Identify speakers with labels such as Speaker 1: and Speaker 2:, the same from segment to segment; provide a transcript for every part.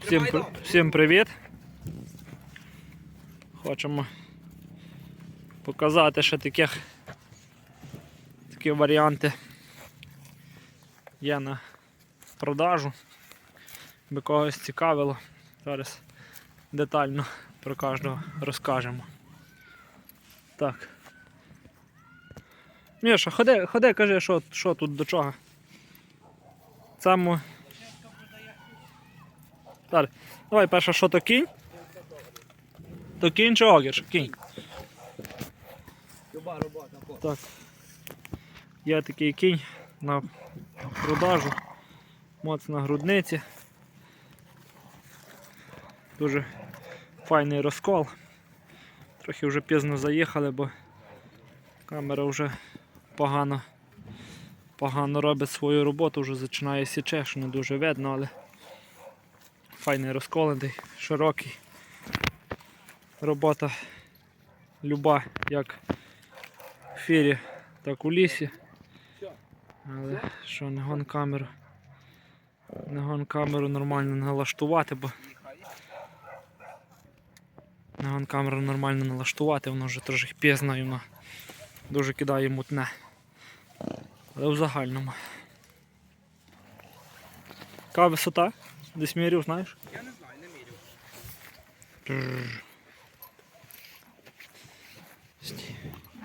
Speaker 1: Всім, всім привіт! Хочемо показати ще таких такі варіанти є на продажу. Би когось цікавило. Зараз детально про кожного розкажемо. Так. Міша, ходи, ходи, кажи, що, що тут до чого. Цьому. Далі. Давай перше, що то кінь? То кінь чи огір? Кінь.
Speaker 2: Люба робота.
Speaker 1: Так. Є такий кінь на продажу. Моц на грудниці. Дуже файний розкол. Трохи вже пізно заїхали, бо камера вже погано, погано робить свою роботу, вже починає січе, що не дуже видно, але файний розколений, широкий. Робота люба, як в ефірі, так у лісі. Але що не гон камеру. Не гон камеру нормально налаштувати, бо не гон камеру нормально налаштувати, воно вже трошки пізно і воно дуже кидає мутне. Але в загальному. Яка висота? Десь мірів, знаєш?
Speaker 2: Я не знаю, не мірю.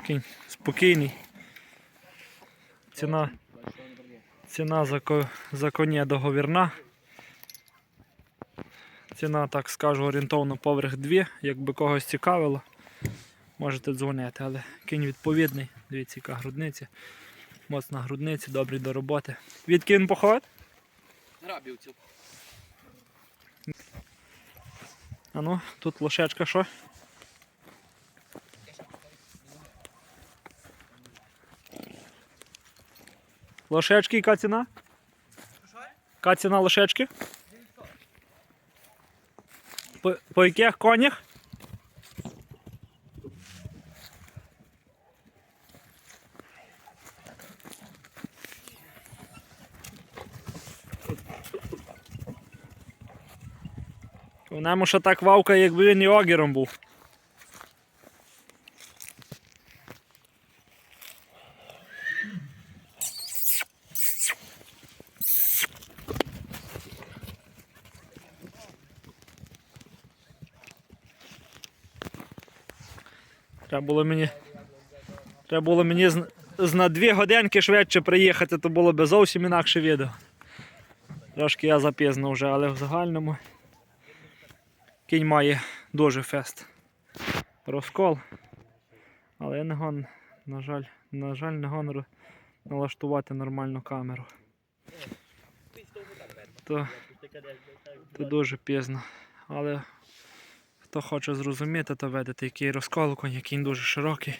Speaker 1: Кінь спокійний. Ціна, ціна за, за коня договірна. Ціна, так скажу, орієнтовно поверх 2. Якби когось цікавило, можете дзвонити. Але кінь відповідний. Дивіться, яка грудниця. Моцна грудниця, добрий до роботи. Відки він походить?
Speaker 2: Грабівців.
Speaker 1: А ну, тут лошечка що? Лошечки, яка ціна? Яка ціна лошечки? По, по яких конях? Вона ще так вавкає, якби він і огіром був. Треба було мені. Треба було мені з, з на дві годинки швидше приїхати, то було б зовсім інакше відео. Трошки я запізно вже, але в загальному кінь має дуже фест. Розкол. Але я не гон, на жаль, на жаль, не гон налаштувати нормальну камеру. То, то дуже пізно. Але хто хоче зрозуміти, то видите, який розкол у коня, кінь дуже широкий,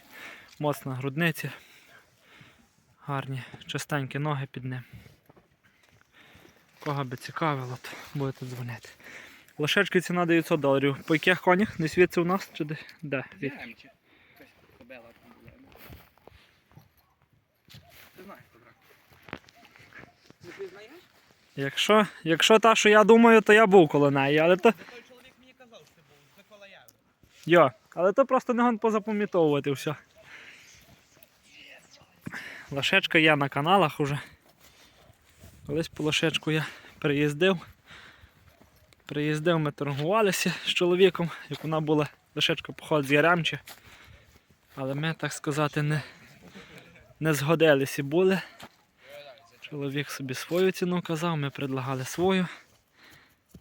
Speaker 1: моцна грудниця, гарні, чистенькі ноги під ним. Кого би цікавило, то будете дзвонити. Лошечки ціна 900 доларів. По яких конях? Не світиться у нас чи де? Де? Від-. Якщо, якщо та, що я думаю, то я був коло неї, але то.
Speaker 2: Той чоловік мені казав, що ти був з Миколаєва.
Speaker 1: Йо, але то просто не гон позапам'ятовувати все. Лошечка є на каналах уже. Колись по лошечку я приїздив. Приїздив, ми торгувалися з чоловіком, як вона була лошечка поход з Яремче. Але ми, так сказати, не, не згодилися були. Чоловік собі свою ціну казав, ми предлагали свою.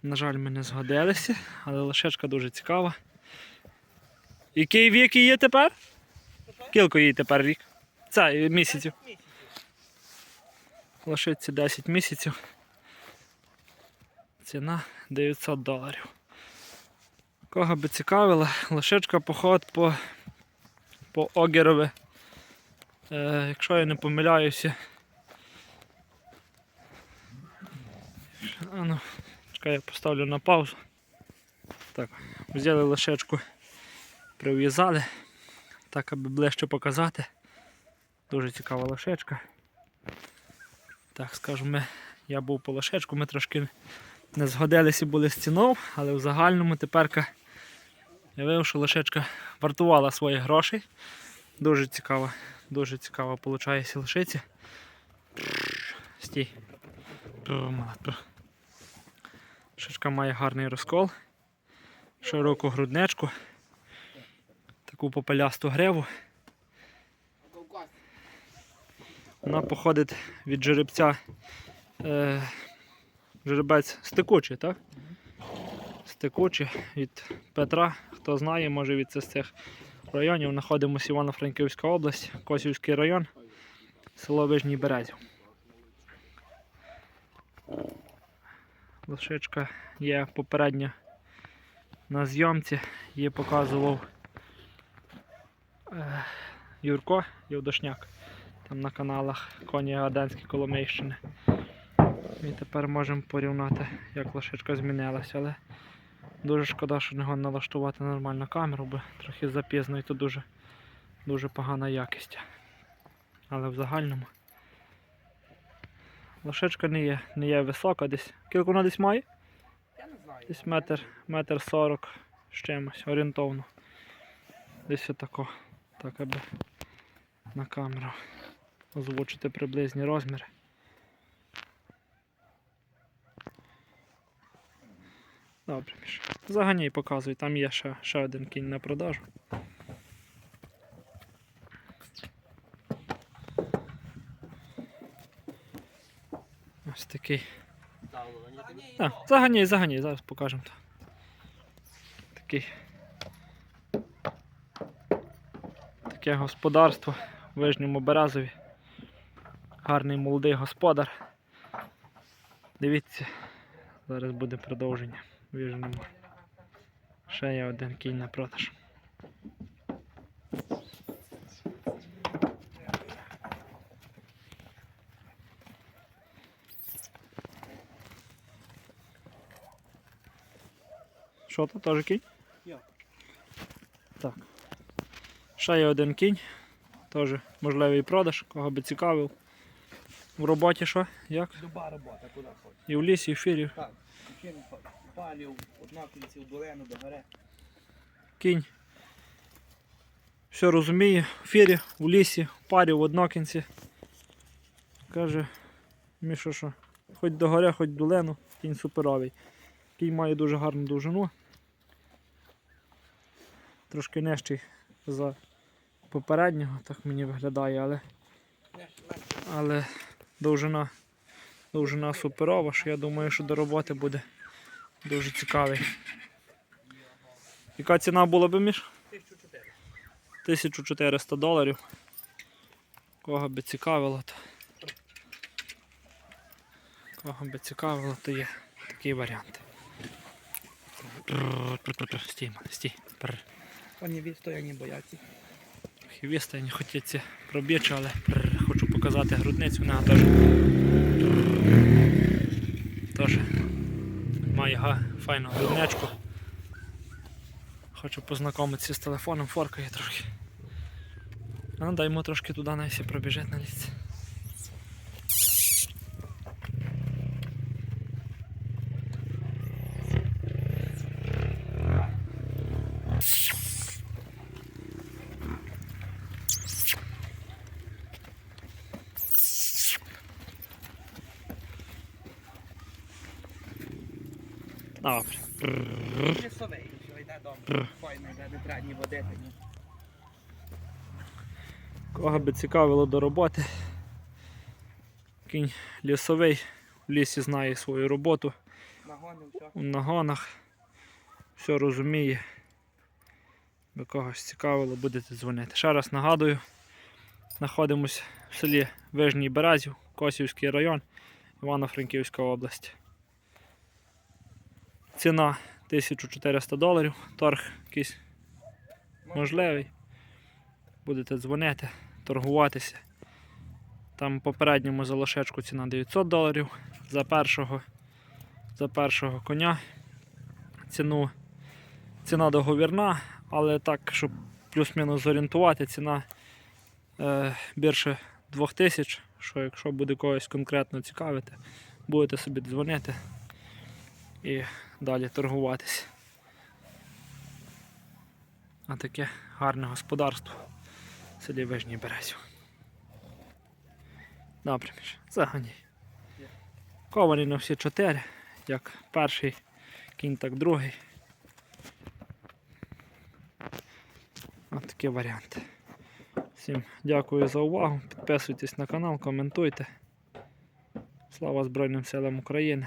Speaker 1: На жаль, ми не згодилися, але лошечка дуже цікава. Який вік її тепер? Кілько їй тепер рік? Це місяців. Лошиці 10 місяців. Ціна 900 доларів. Кого би цікавила, лошечка поход по, по Огерове. Е, якщо я не помиляюся. А ну, чекай, я поставлю на паузу. Так, взяли лошечку, прив'язали, так аби ближче показати. Дуже цікава лошечка. Так скажу, я був по лошечку, ми трошки не згодилися були з ціною, але в загальному тепер я виявив, що лошечка вартувала своїх грошей. Дуже цікаво, дуже цікаво виходить лошиці. Стій. Шишка має гарний розкол, широку грудничку, таку попелясту гриву. Вона походить від жеребця. Е, жеребець стекучий, так? Стекучий від Петра. Хто знає, може від цих районів. Знаходимося Івано-Франківська область, Косівський район, село Вижній Березів. Лошичка є попередньо на зйомці, її показував е, Юрко Євдошняк там на каналах Коні Гаденські Коломийщини. І тепер можемо порівняти, як лошичка змінилася, але дуже шкода, що не налаштувати нормальну камеру, бо трохи запізно і то дуже, дуже погана якість. Але в загальному лошичка не є, не є висока, десь. Кілько вона десь має?
Speaker 2: Я не знаю.
Speaker 1: Десь метр, метр сорок з чимось, орієнтовно. Десь отако. Так аби на камеру озвучити приблизні розміри. Добре, Міш. Заганяй показуй, там є ще, ще один кінь на продажу. Ось такий. Так, заганяй, заганяй, зараз покажемо. Такий. Таке господарство в Вижньому Березові. Гарний молодий господар. Дивіться, зараз буде продовження в Вижньому. Ще є один кінь на продаж. Що то теж кінь?
Speaker 2: Я.
Speaker 1: Так. Ще є один кінь. Теж можливий продаж, кого би цікавив. В роботі що? Як?
Speaker 2: Люба робота, куди хочеш.
Speaker 1: І в лісі, і в фірі.
Speaker 2: Так, чим палів, в долину до гори.
Speaker 1: Кінь. Все розуміє. В фірі, в лісі, парі, в однокінці. Каже, Міша, що хоч до гори, хоч в долину, кінь суперовий. Кінь має дуже гарну довжину. Трошки нижчий за попереднього, так мені виглядає, але, але довжина, довжина суперова, що я думаю, що до роботи буде дуже цікавий. Яка ціна була би між? 1400 доларів. Кого би цікавило, то. Кого би цікавило, то є такий варіант. Прррр, прррр, прррр, Стій, мене, стій. Трохи відстані хочеться пробічу, але хочу показати грудницю, вона теж. Теж має файну грудничку. Хочу познайомитися з телефоном, форкає трохи. А ну дай йому трошки туди найсі пробіжить на ліс. Добре.
Speaker 2: Лісовий, що йде добре. Файно йде, не треба ні водити, ні.
Speaker 1: Кого би цікавило до роботи. Кінь лісовий, в лісі знає свою роботу,
Speaker 2: Нагони, все.
Speaker 1: у нагонах, все розуміє. До когось цікавило, будете дзвонити. Ще раз нагадую, знаходимося в селі Вижній Березів, Косівський район, Івано-Франківська область. Ціна 1400 доларів, торг якийсь можливий. Будете дзвонити, торгуватися. Там попередньому за лошечку ціна 900 доларів за першого, за першого коня. Ціну, ціна договірна, але так, щоб плюс-мінус зорієнтувати, ціна е, більше 2000, що якщо буде когось конкретно цікавити, будете собі дзвонити і далі торгуватися. А таке гарне господарство в селі Вижній Березів. Добре, Міш, заганяй. Ковані на всі чотири, як перший кінь, так другий. Ось такі варіанти. Всім дякую за увагу. Підписуйтесь на канал, коментуйте. Слава Збройним силам України.